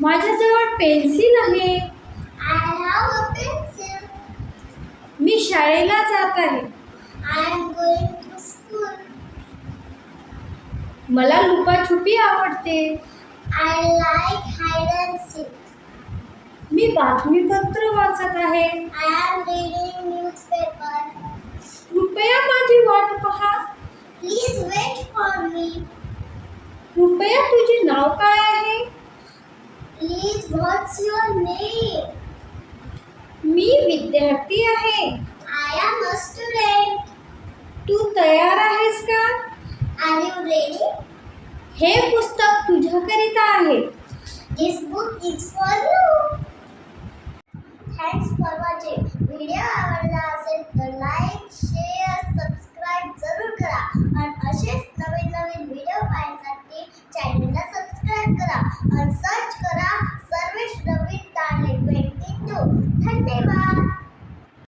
माझ्याजवळ पेन्सिल आहे. मी शाळेला जात आहे. मला लुपाछुपी आवडते. आय लाईक हायड अँड मी बातमीपत्र वाचत आहे. आय एम रीडिंग न्यूज कृपया माझी वाट पहा. प्लीज वेट फॉर मी कृपया तुझे नाव काय आहे? What's your name? मी विद्यार्थी आहे. आय एम अ स्टुडंट तू तयार आहेस का? आर यू रेडी हे पुस्तक तुझ्याकरिता आहे. This book is for you thanks for watching video आवडला असेल तर लाईक शेअर सबस्क्राईब जरूर करा. आणि असेच नवीन नवीन व्हिडिओ पाहण्यासाठी चॅनल 看这个